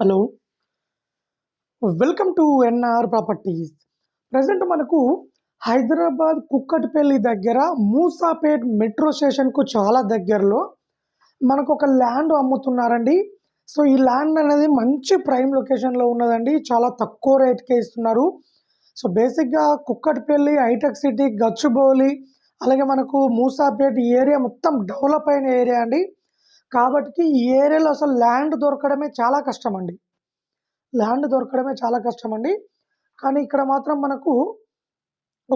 Hello. Welcome to NR properties. Present మనకు హైదరాబాద్ కుక్కటిపల్లి దగ్గర Moosapet metro స్టేషన్కు చాలా దగ్గరలో మనకు ఒక ల్యాండ్ అమ్ముతున్నారండి. సో ఈ ల్యాండ్ అనేది మంచి ప్రైమ్ లొకేషన్లో ఉన్నదండి. చాలా తక్కువ రేట్కే ఇస్తున్నారు. సో బేసిక్గా కుక్కటిపల్లి హైటెక్ సిటీ గచ్చిబౌలి అలాగే మనకు మూసాపేట్ ఈ ఏరియా మొత్తం డెవలప్ అయిన ఏరియా అండి. కాబట్టి ఈ ఏరియాలో అసలు ల్యాండ్ దొరకడమే చాలా కష్టం అండి ల్యాండ్ దొరకడమే చాలా కష్టం అండి కానీ ఇక్కడ మాత్రం మనకు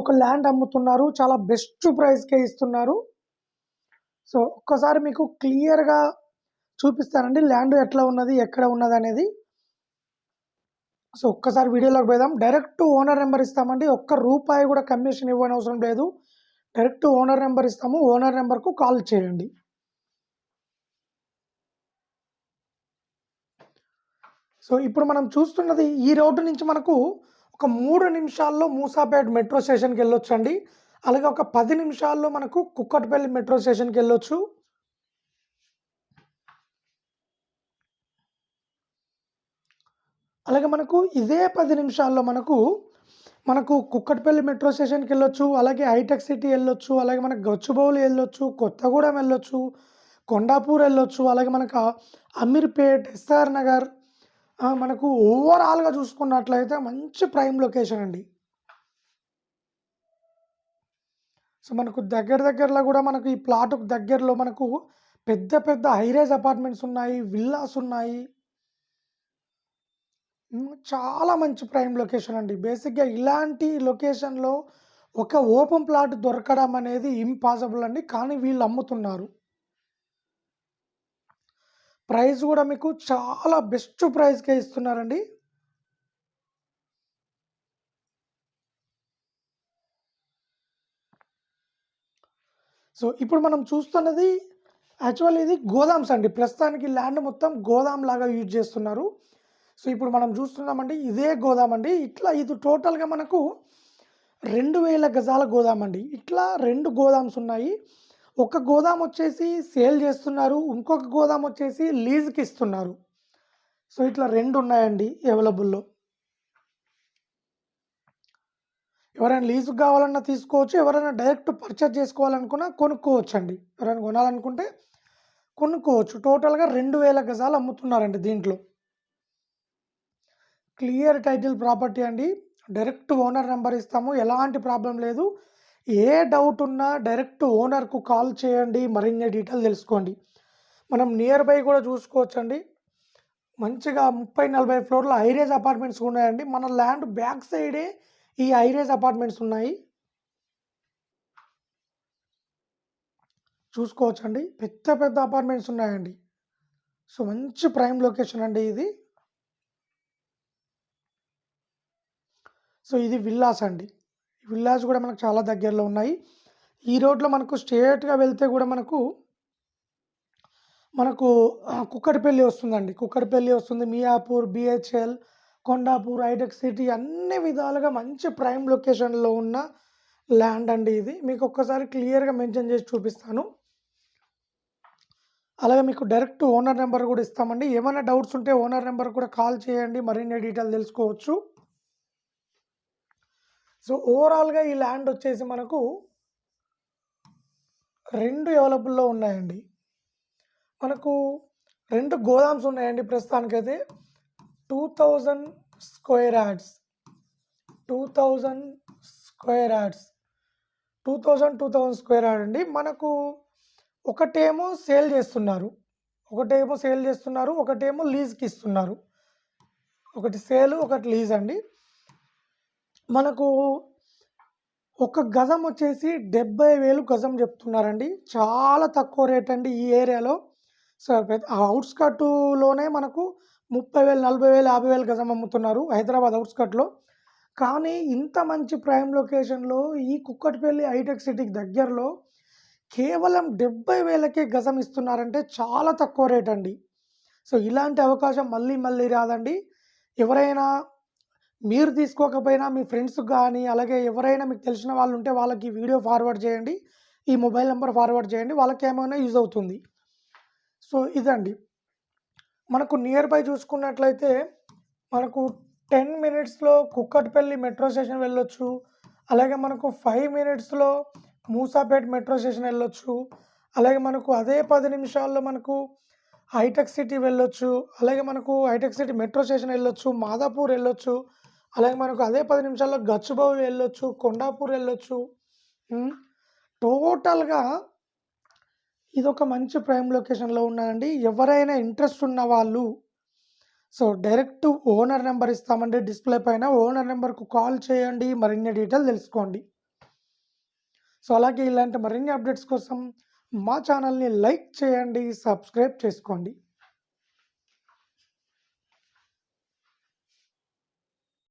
ఒక ల్యాండ్ అమ్ముతున్నారు చాలా బెస్ట్ ప్రైస్కే ఇస్తున్నారు. సో ఒక్కసారి మీకు క్లియర్గా చూపిస్తానండి ల్యాండ్ ఎట్లా ఉన్నది ఎక్కడ ఉన్నది అనేది. సో ఒక్కసారి వీడియోలోకి పోదాం. డైరెక్ట్ ఓనర్ నెంబర్ ఇస్తామండి. ఒక్క రూపాయి కూడా కమిషన్ ఇవ్వని అవసరం లేదు. డైరెక్ట్ ఓనర్ నెంబర్ ఇస్తాము. ఓనర్ నెంబర్కు కాల్ చేయండి. సో ఇప్పుడు మనం చూస్తున్నది ఈ రోడ్డు నుంచి మనకు ఒక మూడు నిమిషాల్లో మూసాపేట్ మెట్రో స్టేషన్కి వెళ్ళొచ్చు అండి అలాగే ఒక పది నిమిషాల్లో మనకు కుక్కట్పల్లి మెట్రో స్టేషన్కి వెళ్ళొచ్చు. అలాగే మనకు ఇదే పది నిమిషాల్లో మనకు మనకు కుక్కట్పల్లి మెట్రో స్టేషన్కి వెళ్ళొచ్చు అలాగే హైటెక్ సిటీ వెళ్ళొచ్చు అలాగే మనకు గచ్చిబౌలి వెళ్ళొచ్చు కొత్తగూడెం వెళ్ళొచ్చు కొండాపూర్ వెళ్ళొచ్చు అలాగే మనకు అమీర్పేట్ ఎస్ఆర్ నగర్ మనకు ఓవరాల్గా చూసుకున్నట్లయితే మంచి ప్రైమ్ లొకేషన్ అండి. సో మనకు దగ్గర దగ్గరలో కూడా మనకు ఈ ప్లాట్కు దగ్గరలో మనకు పెద్ద పెద్ద హైరేజ్ అపార్ట్మెంట్స్ ఉన్నాయి విల్లాస్ ఉన్నాయి. చాలా మంచి ప్రైమ్ లొకేషన్ అండి. బేసిక్గా ఇలాంటి లొకేషన్లో ఒక ఓపెన్ ప్లాట్ దొరకడం అనేది ఇంపాసిబుల్ అండి. కానీ వీళ్ళు అమ్ముతున్నారు. ప్రైస్ కూడా మీకు చాలా బెస్ట్ ప్రైస్కే ఇస్తున్నారండి. సో ఇప్పుడు మనం చూస్తున్నది యాక్చువల్ ఇది గోదామ్స్ అండి. ప్రస్తుతానికి ల్యాండ్ మొత్తం గోదాం లాగా యూజ్ చేస్తున్నారు. సో ఇప్పుడు మనం చూస్తున్నామండి ఇదే గోదాం అండి. ఇట్లా ఇది టోటల్గా మనకు రెండు వేల గజాల గోదాం అండి. ఇట్లా రెండు గోదామ్స్ ఉన్నాయి. ఒక గోదాం వచ్చేసి సేల్ చేస్తున్నారు ఇంకొక గోదాం వచ్చేసి లీజ్కి ఇస్తున్నారు. సో ఇట్లా రెండు ఉన్నాయండి అవైలబుల్లో. ఎవరైనా లీజుకి కావాలన్నా తీసుకోవచ్చు ఎవరైనా డైరెక్ట్ పర్చేజ్ చేసుకోవాలనుకున్నా కొనుక్కోవచ్చు అండి ఎవరైనా కొనాలనుకుంటే కొనుక్కోవచ్చు. టోటల్గా రెండు వేల గజాలు అమ్ముతున్నారండి దీంట్లో. క్లియర్ టైటిల్ ప్రాపర్టీ అండి. డైరెక్ట్ ఓనర్ నెంబర్ ఇస్తాము ఎలాంటి ప్రాబ్లం లేదు. ఏ డౌట్ ఉన్నా డైరెక్ట్ ఓనర్కు కాల్ చేయండి మరిన్ని డీటెయిల్ తెలుసుకోండి. మనం నియర్ బై కూడా చూసుకోవచ్చండి. మంచిగా ముప్పై నలభై ఫ్లోర్ల హైరేజ్ అపార్ట్మెంట్స్ ఉన్నాయండి. మన ల్యాండ్ బ్యాక్ సైడే ఈ హైరేజ్ అపార్ట్మెంట్స్ ఉన్నాయి. చూసుకోవచ్చండి. పెద్ద పెద్ద అపార్ట్మెంట్స్ ఉన్నాయండి. సో మంచి ప్రైమ్ లొకేషన్ అండి ఇది. సో ఇది విల్లాస్ అండి. విల్లాస్ కూడా మనకు చాలా దగ్గరలో ఉన్నాయి. ఈ రోడ్లో మనకు స్ట్రేట్గా వెళ్తే కూడా మనకు మనకు ఆ, కుక్కటిపల్లి వస్తుందండి. కుక్కటిపల్లి వస్తుంది. Miyapur BHEL Kondapur hitech city అన్ని విధాలుగా మంచి ప్రైమ్ లొకేషన్లో ఉన్న ల్యాండ్ అండి ఇది. మీకు ఒక్కసారి క్లియర్గా మెన్షన్ చేసి చూపిస్తాను. అలాగే మీకు డైరెక్ట్ ఓనర్ నెంబర్ కూడా ఇస్తామండి. ఏమైనా డౌట్స్ ఉంటే ఓనర్ నెంబర్ కూడా కాల్ చేయండి. మరిన్ని డీటెయిల్ తెలుసుకోవచ్చు. సో ఓవరాల్గా ఈ ల్యాండ్ వచ్చేసి మనకు రెండు అవైలబుల్లో ఉన్నాయండి. మనకు రెండు గోదామ్స్ ఉన్నాయండి ప్రస్తుతానికైతే. Two thousand square yards two thousand square yards two thousand two thousand square yard అండి. మనకు ఒకటేమో సేల్ చేస్తున్నారు. ఒకటేమో సేల్ చేస్తున్నారు. ఒకటేమో లీజ్కి ఇస్తున్నారు. ఒకటి సేల్ ఒకటి లీజ్ అండి. మనకు ఒక గజం వచ్చేసి డెబ్బై వేలు గజం చెప్తున్నారండి. చాలా తక్కువ రేట్ అండి ఈ ఏరియాలో. సో అవుట్స్కట్లోనే మనకు ముప్పై వేలు నలభై వేలు యాభై వేలు గజం అమ్ముతున్నారు హైదరాబాద్ అవుట్స్కట్లో. కానీ ఇంత మంచి ప్రైమ్ లొకేషన్లో ఈ కుక్కటిపల్లి హైటెక్ సిటీకి దగ్గరలో కేవలం డెబ్బై వేలకే గజం ఇస్తున్నారంటే చాలా తక్కువ రేట్ అండి. సో ఇలాంటి అవకాశం మళ్ళీ మళ్ళీ రాదండి. ఎవరైనా మీరు తీసుకోకపోయినా మీ ఫ్రెండ్స్ కానీ అలాగే ఎవరైనా మీకు తెలిసిన వాళ్ళు ఉంటే వాళ్ళకి ఈ వీడియో ఫార్వర్డ్ చేయండి. ఈ మొబైల్ నెంబర్ ఫార్వర్డ్ చేయండి. వాళ్ళకి ఏమైనా యూజ్ అవుతుంది. సో ఇదండి. మనకు నియర్ బై చూసుకున్నట్లయితే మనకు టెన్ మినిట్స్లో కుక్కట్పల్లి మెట్రో స్టేషన్ వెళ్ళొచ్చు. అలాగే మనకు ఫైవ్ మినిట్స్లో మూసాపేట్ మెట్రో స్టేషన్ వెళ్ళొచ్చు. అలాగే మనకు అదే పది నిమిషాల్లో మనకు హైటెక్ సిటీ వెళ్ళొచ్చు. అలాగే మనకు హైటెక్ సిటీ మెట్రో స్టేషన్ వెళ్ళొచ్చు. మాదాపూర్ వెళ్ళొచ్చు. అలాగే మనకు అదే పది నిమిషాల్లో గచ్చిబౌలి వెళ్ళొచ్చు కొండాపూర్ వెళ్ళొచ్చు. టోటల్గా ఇదొక మంచి ప్రైమ్ లొకేషన్లో ఉన్నానండి ఎవరైనా ఇంట్రెస్ట్ ఉన్న వాళ్ళు సో డైరెక్ట్ ఓనర్ నెంబర్ ఇస్తామండి డిస్ప్లే పైన. ఓనర్ నెంబర్కు కాల్ చేయండి మరిన్ని డీటెయిల్ తెలుసుకోండి. సో అలాగే ఇలాంటి మరిన్ని అప్డేట్స్ కోసం మా ఛానల్ని లైక్ చేయండి సబ్స్క్రైబ్ చేసుకోండి.